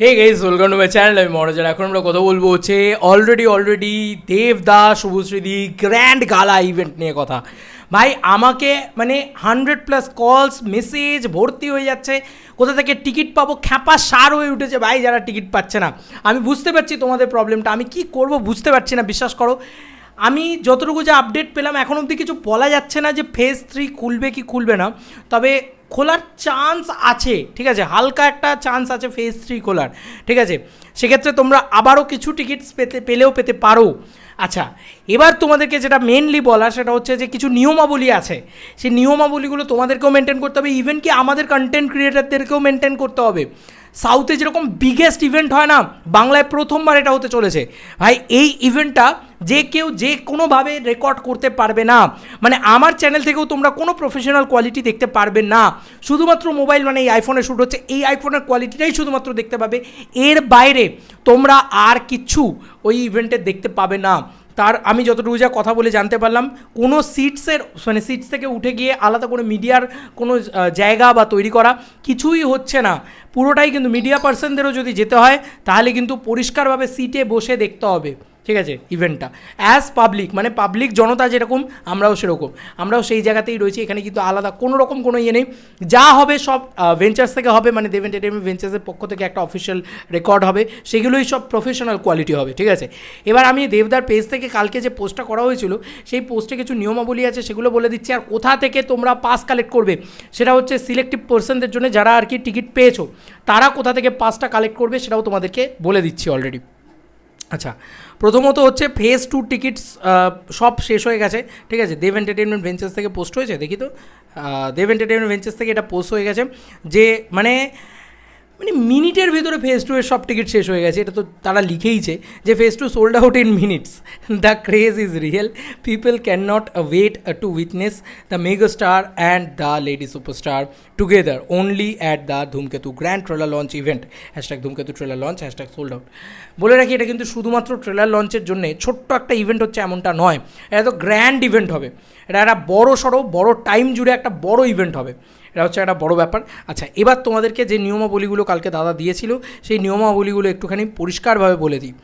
Hey guys welcome to my channel আমি মনোজার এখন আমরা কথা বলব হচ্ছে অলরেডি অলরেডি দেবদাস শুভশ্রীদি গ্র্যান্ড গালা ইভেন্ট নিয়ে কথা। ভাই, আমাকে মানে হান্ড্রেড প্লাস কলস মেসেজ ভর্তি হয়ে যাচ্ছে। কোথা থেকে টিকিট পাবো? খ্যাপা সার হয়ে উঠেছে ভাই, যারা টিকিট পাচ্ছে না। আমি বুঝতে পারছি তোমাদের প্রবলেমটা আমি কি করব বুঝতে পারছি না, বিশ্বাস করো। আমি যতটুকু যে আপডেট পেলাম, এখন অবধি কিছু বলা যাচ্ছে না যে ফেজ থ্রি খুলবে কি খুলবে না। তবে খোলার চান্স আছে, ঠিক আছে? হালকা একটা চান্স আছে ফেজ থ্রি খোলার, ঠিক আছে? সেক্ষেত্রে তোমরা আবারও কিছু টিকিটস পেতে, পেলেও পেতে পারো। আচ্ছা এবার তোমাদেরকে যেটা মেনলি বলা সেটা হচ্ছে যে কিছু নিয়মাবলী আছে। সেই নিয়মাবলীগুলো তোমাদেরকেও মেনটেন করতে হবে ইভেন কি আমাদের কন্টেন্ট ক্রিয়েটারদেরকেও মেনটেন করতে হবে। সাউথে যেরকম বিগেস্ট ইভেন্ট হয় না, বাংলায় প্রথমবার এটা হতে চলেছে। ভাই, এই ইভেন্টটা যে কেউ যে কোনোভাবে রেকর্ড করতে পারবে না। মানে আমার চ্যানেল থেকেও তোমরা কোনো প্রফেশনাল কোয়ালিটি দেখতে পারবে না। শুধুমাত্র মোবাইল মানে এই আইফোনে শ্যুট হচ্ছে, এই আইফোনের কোয়ালিটিটাই শুধুমাত্র দেখতে পাবে। এর বাইরে তোমরা আর কিচ্ছু ওই ইভেন্টে দেখতে পাবে না। তার আমি যতটুকু যা কথা বলে জানতে পারলাম, কোনো সিটসের মানে সিটস থেকে উঠে গিয়ে আলাদা কোনো মিডিয়ার কোনো জায়গা বা তৈরি করা কিছুই হচ্ছে না। পুরোটাই কিন্তু মিডিয়া পার্সনদেরও যদি যেতে হয়, তাহলে কিন্তু পরিষ্কারভাবে সিটে বসে দেখতে হবে। ঠিক আছে ইভেন্টটা অ্যাজ পাবলিক মানে পাবলিক জনতা যেরকম, আমরাও সেরকম। আমরাও সেই জায়গাতেই রয়েছি, এখানে কিন্তু আলাদা কোনো রকম কোনো ইয়ে নেই। যা হবে সব ভেঞ্চার্স থেকে হবে মানে দেব এন্টারটেনমেন্ট ভেঞ্চার্সের পক্ষ থেকে একটা অফিসিয়াল রেকর্ড হবে, সেগুলোই সব প্রফেশনাল কোয়ালিটি হবে, ঠিক আছে? এবার আমি দেবদার পেজ থেকে কালকে যে পোস্টটা করা হয়েছিল, সেই পোস্টে কিছু নিয়মাবলী আছে, সেগুলো বলে দিচ্ছি, আর কোথা থেকে তোমরা পাস কালেক্ট করবে, সেটা হচ্ছে সিলেক্টিভ পার্সনদের জন্য যারা আর কি টিকিট পেয়েছ, তারা কোথা থেকে পাসটা কালেক্ট করবে, সেটাও তোমাদেরকে বলে দিচ্ছি অলরেডি আচ্ছা প্রথমত হচ্ছে ফেজ টু টিকিটস সব শেষ হয়ে গেছে, ঠিক আছে? দেব এন্টারটেনমেন্ট ভেঞ্চার্স থেকে পোস্ট হয়েছে, দেখি তো। দেব এন্টারটেনমেন্ট ভেঞ্চার্স থেকে এটা পোস্ট হয়ে গেছে, যে মানে মানে মিনিটের ভেতরে ফেজ টু এর সব টিকিট শেষ হয়ে গেছে, এটা তো তারা লিখেইছে যে phase two sold out in minutes the craze is real people can not wait to witness the mega star and the lady superstar together only at the Dhumketu grand trailer launch event hashtag Dhumketu trailer launch hashtag sold out বলে রাখি, এটা কিন্তু শুধুমাত্র trailer লঞ্চের জন্য ছোট্ট একটা event হচ্ছে এমনটা নয়। এটা তো গ্র্যান্ড ইভেন্ট হবে। এটা একটা বড় সড়ো, বড় টাইম জুড়ে একটা বড় ইভেন্ট হবে। এটা হচ্ছে একটা বড় ব্যাপার। আচ্ছা এবার তোমাদেরকে যে নিয়মাবলীগুলো কালকে দাদা দিয়েছিল, সেই নিয়মাবলীগুলো একটুখানি পরিষ্কারভাবে বলে দিই।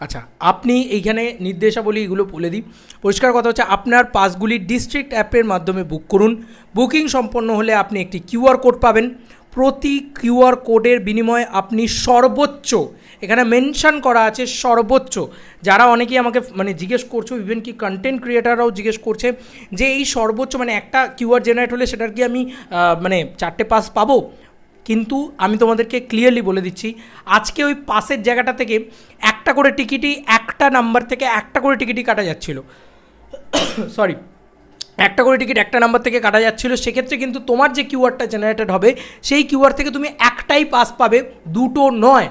আচ্ছা আপনি এইখানে নির্দেশাবলী এগুলো বলে দিই। পরিষ্কার কথা হচ্ছে, আপনার পাসগুলি ডিস্ট্রিক্ট অ্যাপের মাধ্যমে বুক করুন। বুকিং সম্পন্ন হলে আপনি একটি কিউআর কোড পাবেন। প্রতি কিউআর কোডের বিনিময়ে আপনি সর্বোচ্চ এখানে মেনশন করা আছে সর্বোচ্চ। যারা অনেকেই আমাকে মানে জিজ্ঞেস করছ ইভেন কি কন্টেন্ট ক্রিয়েটাররাও জিজ্ঞেস করছে যে এই সর্বোচ্চ মানে একটা কিউআর জেনারেট হলে সেটার কি আমি মানে চারটে পাস পাবো? কিন্তু আমি তোমাদেরকে ক্লিয়ারলি বলে দিচ্ছি, আজকে ওই পাসের জায়গাটা থেকে একটা করে টিকিটই একটা নাম্বার থেকে একটা করে টিকিটই কাটা যাচ্ছিল। সরি একটা করে টিকিট একটা নাম্বার থেকে কাটা যাচ্ছিল, সেক্ষেত্রে কিন্তু তোমার যে কিউআরটা জেনারেটেড হবে, সেই কিউআর থেকে তুমি একটাই পাস পাবে, দুটো নয়।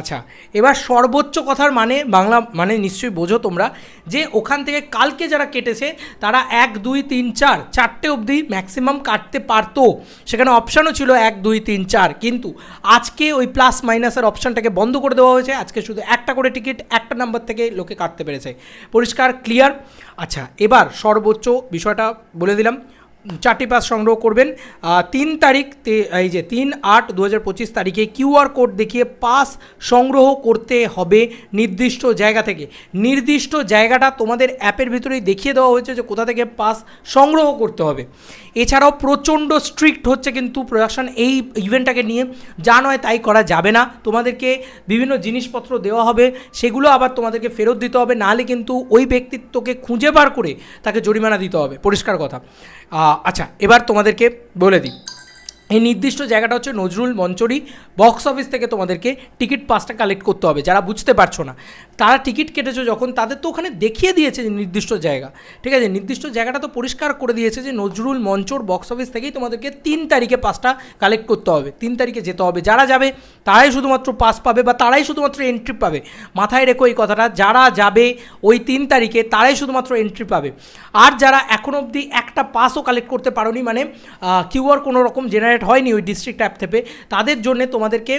আচ্ছা এবার সর্বোচ্চ কথার মানে বাংলা মানে নিশ্চয়ই বোঝো তোমরা, যে ওখান থেকে কালকে যারা কেটেছে, তারা এক, দুই, তিন, চার, চারটে অবধি ম্যাক্সিমাম কাটতে পারতো। সেখানে অপশানও ছিল এক, দুই, তিন, চার, কিন্তু আজকে ওই প্লাস মাইনাসের অপশানটাকে বন্ধ করে দেওয়া হয়েছে। আজকে শুধু একটা করে টিকিট একটা নাম্বার থেকে লোকে কাটতে পেরেছে। পরিষ্কার ক্লিয়ার আচ্ছা এবার সর্বোচ্চ বিষয়টা বলে দিলাম। চারটি পাস সংগ্রহ করবেন। তিন তারিখ এই যে তিন আট দু পঁচিশ তারিখে কিউআর কোড দেখিয়ে পাস সংগ্রহ করতে হবে নির্দিষ্ট জায়গা থেকে। নির্দিষ্ট জায়গাটা তোমাদের অ্যাপের ভিতরেই দেখিয়ে দেওয়া হয়েছে যে কোথা থেকে পাস সংগ্রহ করতে হবে। এছাড়াও প্রচণ্ড স্ট্রিক্ট হচ্ছে কিন্তু প্রোডাকশন এই ইভেন্টটাকে নিয়ে। যা নয় তাই করা যাবে না। তোমাদেরকে বিভিন্ন জিনিসপত্র দেওয়া হবে, সেগুলো আবার তোমাদেরকে ফেরত দিতে হবে। নাহলে কিন্তু ওই ব্যক্তিত্বকে খুঁজে বার করে তাকে জরিমানা দিতে হবে। পরিষ্কার কথা। আচ্ছা এবার তোমাদেরকে বলে দিই। এই নির্দিষ্ট জায়গাটা হচ্ছে নজরুল মঞ্চরি বক্স অফিস থেকে তোমাদেরকে টিকিট পাসটা কালেক্ট করতে হবে, যারা বুঝতে পারছ না। তারা টিকিট কেটেছো যখন, তাদের তো ওখানে দেখিয়ে দিয়েছে যে নির্দিষ্ট জায়গা, ঠিক আছে? নির্দিষ্ট জায়গাটা তো পরিষ্কার করে দিয়েছে যে নজরুল মঞ্চর বক্স অফিস থেকেই তোমাদেরকে তিন তারিখে পাসটা কালেক্ট করতে হবে। তিন তারিখে যেতে হবে। যারা যাবে, তারাই শুধুমাত্র পাস পাবে বা তারাই শুধুমাত্র এন্ট্রি পাবে। মাথায় রেখো এই কথাটা, যারা যাবে ওই তিন তারিখে, তারাই শুধুমাত্র এন্ট্রি পাবে। আর যারা এখন অবধি একটা পাসও কালেক্ট করতে পারোনি মানে কিউআর কোনো রকম জেনারেট হয়নি ওই ডিস্ট্রিক্ট অ্যাপ থেকে। তাদের জন্য তোমাদেরকে,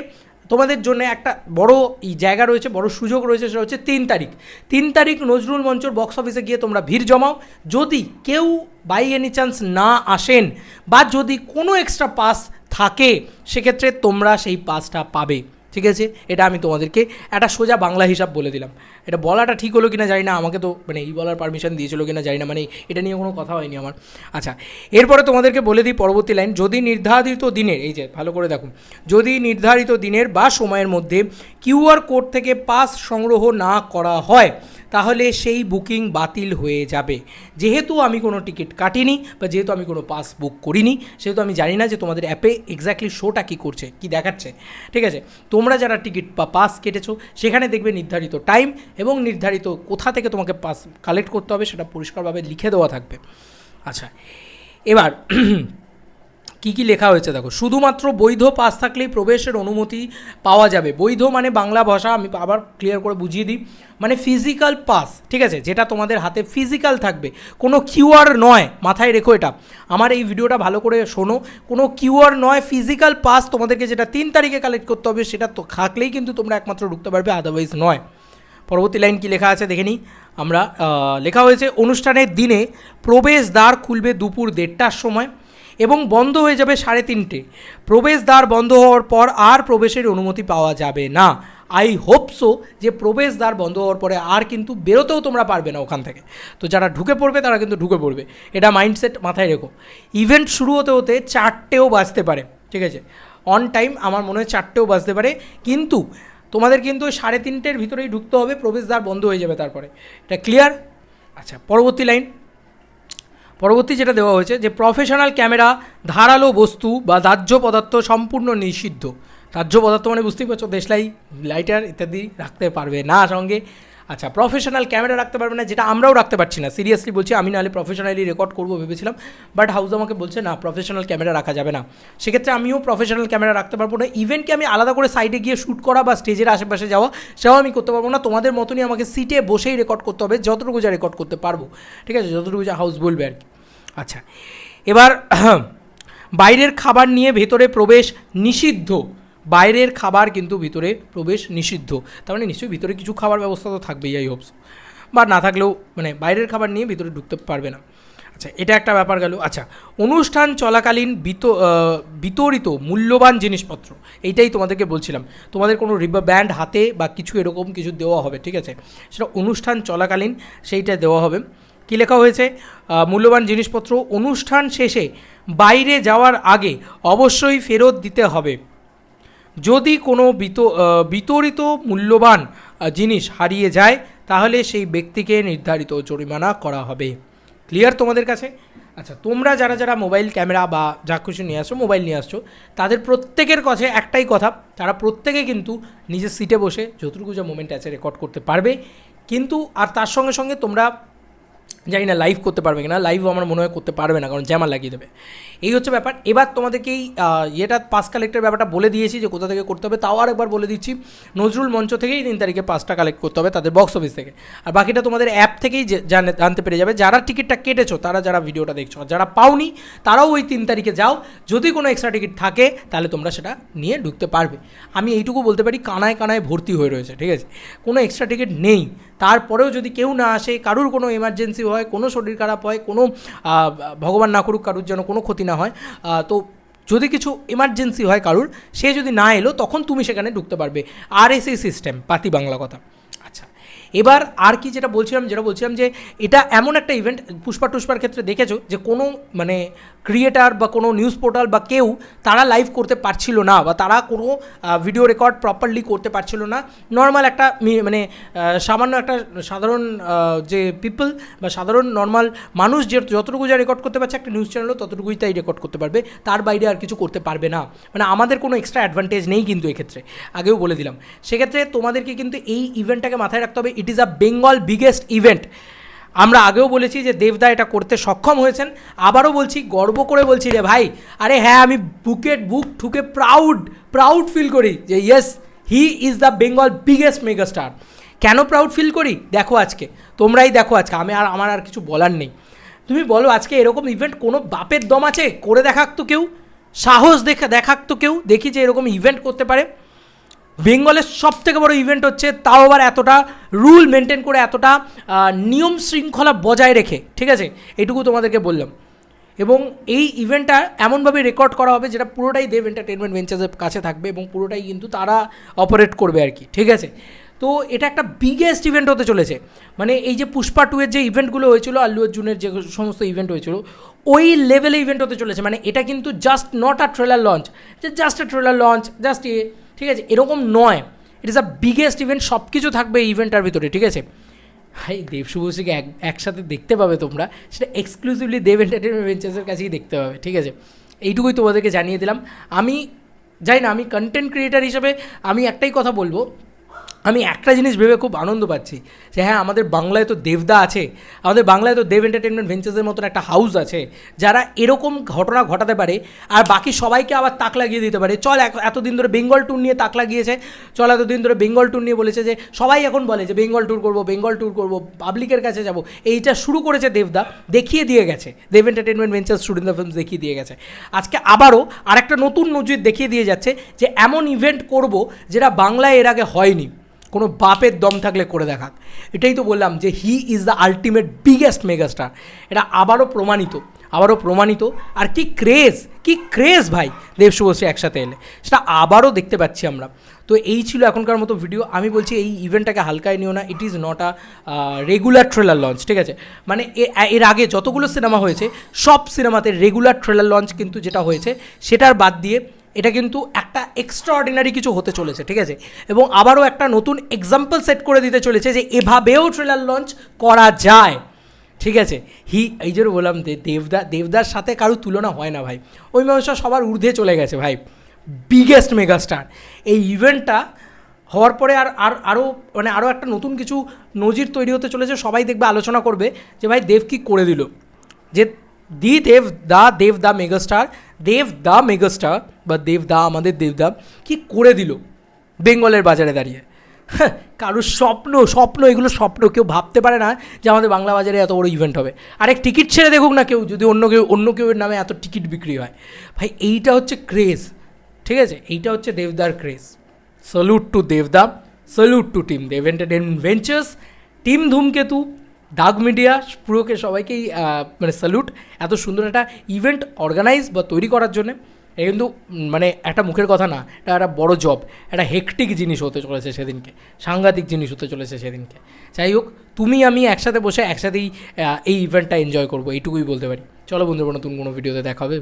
তোমাদের জন্য একটা বড় জায়গা রয়েছে, বড় সুযোগ রয়েছে, সেটা হচ্ছে তিন তারিখ। তিন তারিখ নজরুল মঞ্চর বক্স অফিসে গিয়ে তোমরা ভিড় জমাও। যদি কেউ বাই এনি চান্স না আসেন বা যদি কোনো এক্সট্রা পাস থাকে, সেক্ষেত্রে তোমরা সেই পাসটা পাবে। ঠিক আছে? এটা আমি তোমাদেরকে একটা সোজা বাংলা হিসাব বলে দিলাম। এটা বলাটা ঠিক হলো কি না জানি না, আমাকে তো মানে এই বলার পারমিশন দিয়েছিল কিনা জানি না মানে এটা নিয়ে কোনো কথা হয়নি আমার। আচ্ছা এরপরে তোমাদেরকে বলে দিই পরবর্তী লাইন, যদি নির্ধারিত দিনের, এই যে ভালো করে দেখুন যদি নির্ধারিত দিনের বা সময়ের মধ্যে কিউআর কোড থেকে পাস সংগ্রহ না করা হয় তাহলে সেই বুকিং বাতিল হয়ে যাবে। যেহেতু আমি কোনো টিকিট কাটিনি বা যেহেতু আমি কোনো পাস বুক করিনি, সেহেতু আমি জানি না যে তোমাদের অ্যাপে এক্স্যাক্টলি শোটা কী করছে, কী দেখাচ্ছে। ঠিক আছে? তোমরা যারা টিকিট বা পাস কেটেছো, সেখানে দেখবে নির্ধারিত টাইম এবং নির্ধারিত কোথা থেকে তোমাকে পাস কালেক্ট করতে হবে সেটা পরিষ্কারভাবে লিখে দেওয়া থাকবে। আচ্ছা এবার কী কী লেখা হয়েছে দেখো? শুধুমাত্র বৈধ পাস থাকলেই প্রবেশের অনুমতি পাওয়া যাবে। বৈধ মানে বাংলা ভাষা, আমি আবার ক্লিয়ার করে বুঝিয়ে দিই। মানে ফিজিক্যাল পাস ঠিক আছে? যেটা তোমাদের হাতে ফিজিক্যাল থাকবে। কোনো কিউআর নয়, মাথায় রেখো এটা। আমার এই ভিডিওটা ভালো করে শোনো। কোনো কিউআর নয় ফিজিক্যাল পাস তোমাদেরকে যেটা তিন তারিখে কালেক্ট করতে হবে, সেটা তো থাকলেই কিন্তু তোমরা একমাত্র ঢুকতে পারবে আদারওয়াইজ নয়। পরবর্তী লাইন কি লেখা আছে দেখে নিই। আমরা লেখা হয়েছে, অনুষ্ঠানের দিনে প্রবেশদ্বার খুলবে দুপুর দেড়টার সময়। এবং বন্ধ হয়ে যাবে সাড়ে তিনটে। প্রবেশদ্বার বন্ধ হওয়ার পর আর প্রবেশের অনুমতি পাওয়া যাবে না। আই হোপ সো যে প্রবেশদ্বার বন্ধ হওয়ার পরে আর কিন্তু বেরোতেও তোমরা পারবে না ওখান থেকে। তো যারা ঢুকে পড়বে তারা কিন্তু ঢুকে পড়বে। এটা মাইন্ডসেট মাথায় রেখো। ইভেন্ট শুরু হতে হতে চারটেও বাজতে পারে, ঠিক আছে? অন টাইম আমার মনে হয় চারটেও বাজতে পারে। কিন্তু তোমাদের কিন্তু সাড়ে তিনটের ভিতরেই ঢুকতে হবে, প্রবেশদ্বার বন্ধ হয়ে যাবে তারপরে। এটা ক্লিয়ার আচ্ছা পরবর্তী লাইন পরবর্তী যেটা দেওয়া হয়েছে যে প্রফেশনাল ক্যামেরা ধারালো বস্তু বা দাহ্য পদার্থ সম্পূর্ণ নিষিদ্ধ। দাহ্য পদার্থ মানে বুঝতেই পারছ, দেশলাই লাইটার ইত্যাদি রাখতে পারবে না সঙ্গে। আচ্ছা প্রফেশনাল ক্যামেরা রাখতে পারবে না, যেটা আমরাও রাখতে পারছি না। সিরিয়াসলি বলছি, আমি নাহলে প্রফেশনালি রেকর্ড করব ভেবেছিলাম বাট হাউস আমাকে বলছে, না প্রফেশনাল ক্যামেরা রাখা যাবে না। সেক্ষেত্রে আমিও প্রফেশনাল ক্যামেরা রাখতে পারব না। ইভেন্টকে আমি আলাদা করে সাইডে গিয়ে শ্যুট করা বা স্টেজের আশেপাশে যাওয়া সেটাও আমি করতে পারব না। তোমাদের মতনই আমাকে সিটে বসেই রেকর্ড করতে হবে, যতটুকু যা রেকর্ড করতে পারব। ঠিক আছে? যতটুকু যা হাউস বলবে আর কি। আচ্ছা এবার বাইরের খাবার নিয়ে ভেতরে প্রবেশ নিষিদ্ধ। বাইরের খাবার কিন্তু ভিতরে প্রবেশ নিষিদ্ধ। তার মানে নিশ্চয়ই ভিতরে কিছু খাবার ব্যবস্থা তো থাকবেই আই হোপস বা না থাকলেও মানে বাইরের খাবার নিয়ে ভিতরে ঢুকতে পারবে না। আচ্ছা এটা একটা ব্যাপার গেল। আচ্ছা অনুষ্ঠান চলাকালীন বিত বিতরিত মূল্যবান জিনিসপত্র, এইটাই তোমাদেরকে বলছিলাম। তোমাদের কোনো রিবার ব্যান্ড হাতে বা কিছু এরকম কিছু দেওয়া হবে, ঠিক আছে? সেটা অনুষ্ঠান চলাকালীন সেইটা দেওয়া হবে। কী লেখা হয়েছে? মূল্যবান জিনিসপত্র অনুষ্ঠান শেষে বাইরে যাওয়ার আগে অবশ্যই ফেরত দিতে হবে। যদি কোনো বিত বিতরিত মূল্যবান জিনিস হারিয়ে যায়, তাহলে সেই ব্যক্তিকে নির্ধারিত জরিমানা করা হবে। ক্লিয়ার তোমাদের কাছে? আচ্ছা তোমরা যারা যারা মোবাইল ক্যামেরা বা যা কিছু নিয়ে আসছো, মোবাইল নিয়ে আসছো, তাদের প্রত্যেকের কাছে একটাই কথা, তারা প্রত্যেকে কিন্তু নিজের সিটে বসে যতটুকু যা মোমেন্ট আছে রেকর্ড করতে পারবে। কিন্তু, আর তার সঙ্গে সঙ্গে তোমরা জানি না লাইভ করতে পারবে কিনা লাইভ আমার মনে হয় করতে পারবে না, কারণ জ্যামার লাগিয়ে দেবে। এই হচ্ছে ব্যাপার। এবার তোমাদেরকে এই ইয়েটা পাস কালেক্টের ব্যাপারটা বলে দিয়েছি যে কোথা থেকে করতে হবে, তাও আর একবার বলে দিচ্ছি। নজরুল মঞ্চ থেকেই তিন তারিখে পাসটা কালেক্ট করতে হবে তাদের বক্স অফিস থেকে। আর বাকিটা তোমাদের অ্যাপ থেকেই জানতে পেরে যাবে। যারা টিকিটটা কেটেছো, তারা যারা ভিডিওটা দেখছ, আর যারা পাওনি, তারাও ওই তিন তারিখে যাও। যদি কোনো এক্সট্রা টিকিট থাকে, তাহলে তোমরা সেটা নিয়ে ঢুকতে পারবে। আমি এইটুকু বলতে পারি, কানায় কানায় ভর্তি হয়ে রয়েছে, ঠিক আছে? কোনো এক্সট্রা টিকিট নেই। তারপরেও যদি কেউ না আসে, কারুর কোনো এমার্জেন্সি হয়, কোনো শরীর খারাপ হয়, কোনো ভগবান না করুক, কারুর যেন কোনো ক্ষতি না হয় তো যদি কিছু এমার্জেন্সি হয় কারুর, সে যদি না এলো, তখন তুমি সেখানে ঢুকতে পারবে। আর এস সিস্টেম পাতি বাংলা কথা। এবার আর কি যেটা বলছিলাম যেটা বলছিলাম যে এটা এমন একটা ইভেন্ট পুষ্পা টুষ্পার ক্ষেত্রে দেখেছ যে কোনো মানে ক্রিয়েটার বা কোনো নিউজ পোর্টাল বা কেউ তারা লাইভ করতে পারছিল না বা তারা কোনো ভিডিও রেকর্ড প্রপারলি করতে পারছিল না। নর্মাল একটা মানে সামান্য একটা সাধারণ যে পিপল বা সাধারণ নর্মাল মানুষ যে যতটুকু যা রেকর্ড করতে পারছে, একটা নিউজ চ্যানেলও ততটুকুই তাই রেকর্ড করতে পারবে। তার বাইরে আর কিছু করতে পারবে না। মানে আমাদের কোনো এক্সট্রা অ্যাডভান্টেজ নেই কিন্তু এক্ষেত্রে। আগেও বলে দিলাম। সেক্ষেত্রে তোমাদেরকে কিন্তু এই ইভেন্টটাকে মাথায় রাখতে হবে। It is a Bengal biggest event আমরা আগেও বলেছি যে দেবদা এটা করতে সক্ষম হয়েছেন। আবারও বলছি, গর্ব করে বলছি রে ভাই, আরে হ্যাঁ আমি বুকেট বুক ঠুকে প্রাউড প্রাউড ফিল করি যে yes he is the Bengal biggest megastar কেন প্রাউড ফিল করি? দেখো আজকে। তোমরাই দেখো আজকে। আমি আর আমার আর কিছু বলার নেই। তুমি বলো, আজকে এরকম ইভেন্ট কোনো বাপের দম আছে? করে দেখাক তো কেউ। সাহস দেখা, দেখাক তো কেউ। দেখি যে এরকম ইভেন্ট করতে পারে। বেঙ্গলের সব থেকে বড় ইভেন্ট হচ্ছে, তাও আবার এতটা রুল মেনটেন করে এতটা নিয়ম শৃঙ্খলা বজায় রেখে, ঠিক আছে? এটুকু তোমাদেরকে বললাম। এবং এই ইভেন্টটা এমনভাবে রেকর্ড করা হবে যেটা পুরোটাই দেব এন্টারটেনমেন্ট ভেঞ্চার্সের কাছে থাকবে এবং পুরোটাই কিন্তু তারা অপারেট করবে আর কি, ঠিক আছে? তো এটা একটা বিগেস্ট ইভেন্ট হতে চলেছে। মানে এই যে পুষ্পা টু এর যে ইভেন্টগুলো হয়েছিল, আল্লু অর্জুনের যে সমস্ত ইভেন্ট হয়েছিল, ওই লেভেলে ইভেন্ট হতে চলেছে। মানে এটা কিন্তু just not a trailer launch যে just a trailer launch just a ঠিক আছে, এরকম নয়। ইট ইস আ বিগেস্ট ইভেন্ট সব কিছু থাকবে এই ইভেন্টটার ভিতরে, ঠিক আছে? হাই দেব এক, একসাথে দেখতে পাবে তোমরা, সেটা এক্সক্লুসিভলি দেব এন্টারটেনমেন্ট ভেঞ্চার্সের কাছেই দেখতে পাবে, ঠিক আছে? এইটুকুই তোমাদেরকে জানিয়ে দিলাম। আমি যাই না, আমি কন্টেন্ট ক্রিয়েটার হিসেবে আমি একটাই কথা বলব আমি একটা জিনিস ভেবে খুব আনন্দ পাচ্ছি যে হ্যাঁ আমাদের বাংলায় তো দেবদা আছে, আমাদের বাংলায় তো দেব এন্টারটেনমেন্ট ভেঞ্চার্সের মতন একটা হাউস আছে, যারা এরকম ঘটনা ঘটাতে পারে আর বাকি সবাইকে আবার তাক লাগিয়ে দিতে পারে। চল এতদিন ধরে বেঙ্গল ট্যুর নিয়ে তাক লাগিয়েছে, চল এতদিন ধরে বেঙ্গল ট্যুর নিয়ে বলেছে যে, সবাই এখন বলে যে বেঙ্গল ট্যুর করব বেঙ্গল ট্যুর করব পাবলিকের কাছে যাব। এইটা শুরু করেছে দেবদা, দেখিয়ে দিয়ে গেছে। Dev entertainment ventures student films দেখিয়ে দিয়ে গেছে। আজকে আবারও আরেকটা নতুন নজির দেখিয়ে দিয়ে যাচ্ছে যে, এমন ইভেন্ট করব যেটা বাংলায় এর আগে হয়নি। কোনো বাপের দম থাকলে করে দেখাক। এটাই তো বললাম যে he is the ultimate biggest megastar এটা আবারও প্রমাণিত আবারও প্রমাণিত। আর কি ক্রেজ কি ক্রেজ ভাই দেব শুভশ্রী একসাথে এলে। সেটা আবারও দেখতে পাচ্ছি আমরা। তো এই ছিল এখনকার মতো ভিডিও আমি বলছি এই ইভেন্টটাকে হালকায় নিও না। It is not a regular trailer launch ঠিক আছে? মানে এর আগে যতগুলো সিনেমা হয়েছে, সব সিনেমাতে রেগুলার ট্রেলার লঞ্চ কিন্তু যেটা হয়েছে, সেটার বাদ দিয়ে এটা কিন্তু একটা এক্সট্রা অর্ডিনারি কিছু হতে চলেছে, ঠিক আছে? এবং আবারও একটা নতুন এক্সাম্পল সেট করে দিতে চলেছে যে এভাবেও ট্রেলার লঞ্চ করা যায়, ঠিক আছে? হি, এই যে বললাম দেবদা, দেবদার সাথে কারোর তুলনা হয় না ভাই। ওই মানুষটা সবার ঊর্ধ্বে চলে গেছে ভাই। বিগেস্ট মেগাস্টার এই ইভেন্টটা হওয়ার পরে আর আর আরও মানে আরও একটা নতুন কিছু নজির তৈরি হতে চলেছে, সবাই দেখবে, আলোচনা করবে যে ভাই দেব কি করে দিল। যে দি দেব দা দেব দা মেগাস্টার দেব দা মেগাস্টার বা দেবদা আমাদের দেবদা কি করে দিল বেঙ্গলের বাজারে দাঁড়িয়ে? হ্যাঁ, কারোর স্বপ্ন স্বপ্ন এগুলো স্বপ্ন কেউ ভাবতে পারে না যে আমাদের বাংলা বাজারে এত বড় ইভেন্ট হবে। আরেক টিকিট ছেড়ে দেখুক না কেউ যদি অন্য কেউ অন্য কেউ নামে এত টিকিট বিক্রি হয়। ভাই এইটা হচ্ছে ক্রেজ ঠিক আছে? এইটা হচ্ছে দেবদার ক্রেজ সলুট টু দেবদা salute to team Dev entertainment ventures team Dhumketu দাগ মিডিয়া পুরোকে সবাইকেই মানে স্যালুট এত সুন্দর একটা ইভেন্ট অর্গানাইজ বা তৈরি করার জন্য। এ কিন্তু মানে একটা মুখের কথা না, এটা একটা বড় জব একটা হেকটিক জিনিস হতে চলেছে সেদিনকে, সাংঘাতিক জিনিস হতে চলেছে সেদিনকে। যাই হোক, তুমি আমি একসাথে বসে, একসাথেই এই ইভেন্টটা এনজয় করব, এইটুকুই বলতে পারি। চলো বন্ধুরা, নতুন কোনো ভিডিওতে দেখা হবে